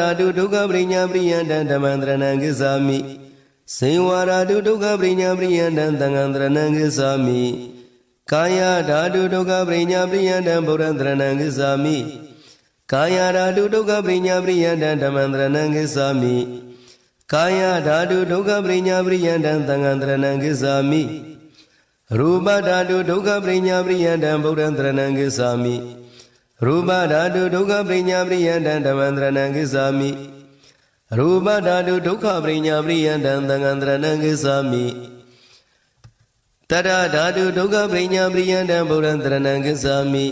ဓာတုဒုက္ခပရိညာပရိယန္တံဓမ္မံတရဏံကိသာမိစေဝါဓာတုဒုက္ခပရိညာပရိယန္တံသံဃံတရဏံကိသာမိကာယဓာတုဒုက္ခပရိညာပရိယန္တံဗုဒ္ဓံတရဏံကိသာမိကာယဓာတုဒုက္ခပရိညာပရိယန္တံဓမ္မံတရဏံကိသာမိကာယဓာတုဒုက္ခပရိညာပရိယန္တံသံဃံတရဏံကိသာမိရူပဓာတုဒုက္ခပရိညာပရိယန္တံဗုဒ္ဓံတရဏံကိသာမိ ရူပဓာတုဒုက္ခပရိညာပရိယန္တံဓမ္မန္တရဏံကိသာမိရူပဓာတုဒုက္ခပရိညာပရိယန္တံသံဃန္တရဏံကိသာမိတတ္ထဓာတုဒုက္ခပရိညာပရိယန္တံဗုဒ္ဓံတရဏံကိသာမိ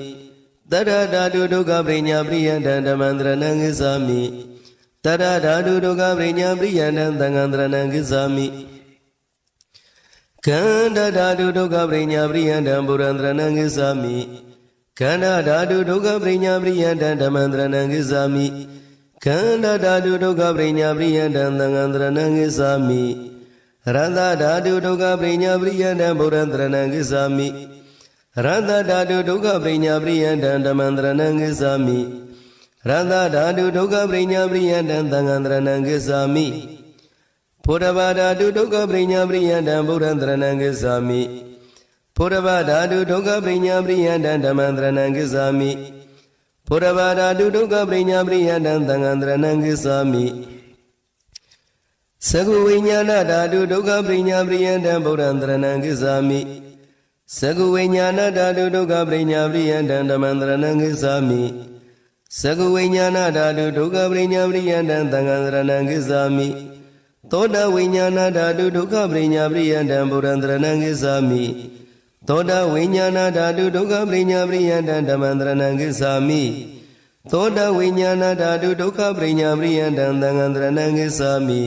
တတ္ထဓာတုဒုက္ခပရိညာပရိယန္တံဓမ္မန္တရဏံကိသာမိတတ္ထဓာတုဒုက္ခပရိညာပရိယန္တံသံဃန္တရဏံကိသာမိကန္တဓာတုဒုက္ခပရိညာပရိယန္တံဗုဒ္ဓံတရဏံကိသာမိ ခန္ဓာဓာတုဒုက္ခပရိညာပရိယန္တံဓမ္မန္တရဏံကိသာမိခန္ဓာဓာတုဒုက္ခပရိညာပရိယန္တံသံဃန္တရဏံကိသာမိရတ္တဓာတုဒုက္ခပရိညာပရိယန္တံဗုဒ္ဓံတရဏံကိသာမိရတ္တဓာတုဒုက္ခပရိညာပရိယန္တံဓမ္မန္တရဏံကိသာမိရတ္တဓာတုဒုက္ခပရိညာပရိယန္တံသံဃန္တရဏံကိသာမိဘုဒ္ဓဘာဓာတုဒုက္ခပရိညာပရိယန္တံဗုဒ္ဓံတရဏံကိသာမိ ဘုရဗဓာတုဒုက္ခပရိညာပရိယန္တံဓမ္မန္တရဏံကိသာမိဘုရဗဓာတုဒုက္ခပရိညာပရိယန္တံသံဃန္တရဏံကိသာမိသကုဝိညာဏဓာတုဒုက္ခပရိညာပရိယန္တံဗုဒ္ဓံတရဏံကိသာမိသကုဝိညာဏဓာတုဒုက္ခပရိညာပရိယန္တံဓမ္မန္တရဏံကိသာမိသကုဝိညာဏဓာတုဒုက္ခပရိညာပရိယန္တံသံဃန္တရဏံကိသာမိသောတဝိညာဏဓာတုဒုက္ခပရိညာပရိယန္တံဗုဒ္ဓံတရဏံကိသာမိ သောတာဝိညာဏဓာတုဒုက္ခပရိညာပရိယန္တံဓမ္မန္တရဏံကိသာမိသောတာဝိညာဏဓာတုဒုက္ခပရိညာပရိယန္တံသံဃန္တရဏံကိသာမိ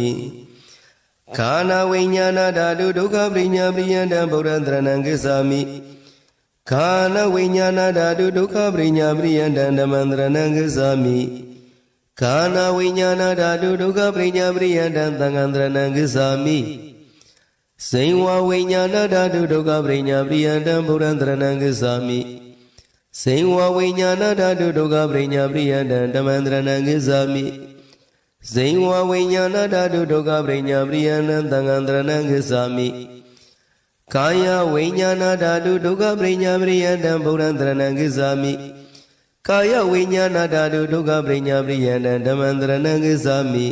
ခာနာဝိညာဏဓာတုဒုက္ခပရိညာပရိယန္တံဗုဒ္ဓံတရဏံကိသာမိခာနဝိညာဏဓာတုဒုက္ခပရိညာပရိယန္တံဓမ္မန္တရဏံကိသာမိခာနာဝိညာဏဓာတုဒုက္ခပရိညာပရိယန္တံသံဃန္တရဏံကိသာမိ စိန်ဝဝိညာဏဓာတုဒုက္ခပရိညာပရိယန္တံဘုရံတရဏံကိသာမိစိန်ဝဝိညာဏဓာတုဒုက္ခပရိညာပရိယန္တံဓမ္မံတရဏံကိသာမိစိန်ဝဝိညာဏဓာတုဒုက္ခပရိညာပရိယန္တံသံဃံတရဏံကိသာမိကာယဝိညာဏဓာတုဒုက္ခပရိညာပရိယန္တံဘုရံတရဏံကိသာမိကာယဝိညာဏဓာတုဒုက္ခပရိညာပရိယန္တံဓမ္မံတရဏံကိသာမိ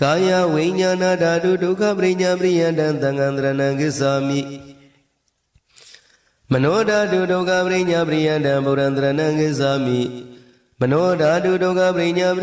ကာယဝိညာဏဓာတုဒုက္ခပရိညာပရိယန္တံသံဃံတရဏံကိသာမိမနောဓာတုဒုက္ခပရိညာပရိယန္တံဗုဒ္ဓံတရဏံကိသာမိမနောဓာတုဒုက္ခပရိညာပရိ